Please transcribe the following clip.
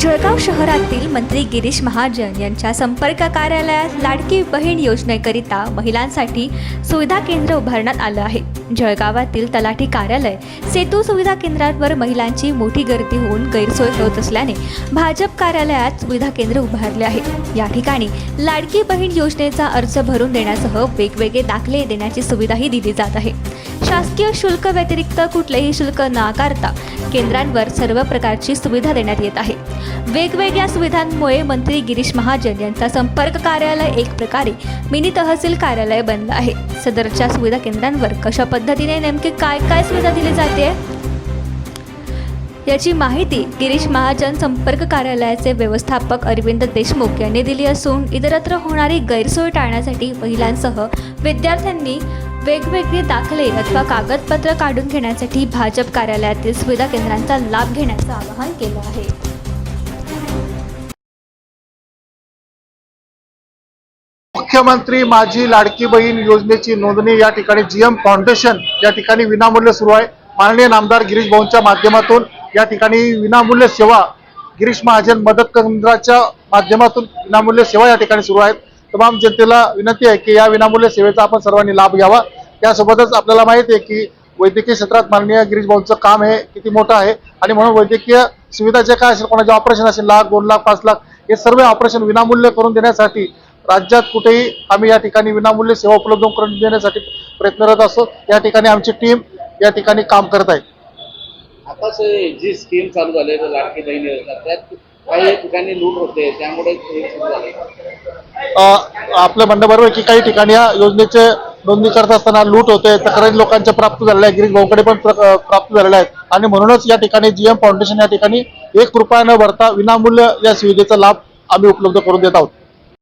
जळगाव शहरातील मंत्री गिरीश महाजन यांच्या संपर्क कार्यालयात लाडकी बहीण योजनेकरिता महिलांसाठी सुविधा केंद्र उभारण्यात आलं आहे. जळगावातील तलाठी कार्यालय सेतू सुविधा केंद्रांवर महिलांची मोठी गर्दी होऊन गैरसोय होत असल्याने भाजप कार्यालयात सुविधा केंद्र उभारले आहे या ठिकाणी लाडकी बहीण योजनेचा अर्ज भरून देण्यासह वेगवेगळे दाखले देण्याची सुविधाही दिली जात आहे. शासकीय शुल्क व्यतिरिक्त कुठलेही शुल्क न आकारता केंद्रांवर सर्व प्रकारची सुविधा देण्यात येत आहे. वेगवेगळ्या सुविधांमुळे मंत्री गिरीश महाजन यांचा संपर्क कार्यालय एक प्रकारे मिनी तहसील कार्यालय बनलं आहे. सदरच्या सुविधा केंद्रांवर कशा पद्धतीने नेमके काय काय सुविधा दिली जाते? याची माहिती गिरीश महाजन संपर्क कार्यालयाचे व्यवस्थापक अरविंद देशमुख यांनी दिली असून इतरत्र होणारी गैरसोय टाळण्यासाठी महिलांसह विद्यार्थ्यांनी वेगवेगळे दाखले अथवा कागदपत्र काढून घेण्यासाठी भाजप कार्यालयातील सुविधा केंद्रांचा लाभ घेण्याचं आवाहन केलं आहे. मुख्यमंत्री माझी लाडकी बहीण योजनेची नोंदणी या ठिकाणी जीएम फाउंडेशन या ठिकाणी विनामूल्य सुरू आहे. माननीय नामदार गिरीश भाऊंच्या माध्यमातून या ठिकाणी विनामूल्य सेवा गिरीश महाजन मदत केंद्राच्या माध्यमातून विनामूल्य सेवा या ठिकाणी सुरू आहेत. तमाम जनतेला विनंती आहे की या विनामूल्य सेवेचा आपण सर्वांनी लाभ घ्यावा. त्यासोबतच आपल्याला माहिती आहे की वैद्यकीय क्षेत्रात माननीय गिरीश भाऊंचं काम हे किती मोठं आहे आणि म्हणून वैद्यकीय सुविधा जे काय असेल कोणाचे ऑपरेशन असेल लाख दोन लाख पाच लाख हे सर्व ऑपरेशन विनामूल्य करून देण्यासाठी राज्यात कुठेही आम्ही या ठिकाणी विनामूल्य सेवा उपलब्ध करून देण्यासाठी प्रयत्नरत असतो. या ठिकाणी आमची टीम या ठिकाणी काम करत आहे. आताच जी स्कीम चालू झाली आहे लाडकी बहीण योजना त्यात काही ठिकाणी लूट होते त्यामुळे हे आपलं म्हणणं बरोबर की काही ठिकाणी या योजनेचे नोंदणी करत असताना लूट होते तक्रारी लोकांच्या प्राप्त झालेल्या आहेत गिरीश भाऊकडे पण प्राप्त झालेल्या आहेत. आणि म्हणूनच या ठिकाणी जीएम फाउंडेशन या ठिकाणी एक रुपया न भरता विनामूल्य या सुविधेचा लाभ आम्ही उपलब्ध करून देत आहोत.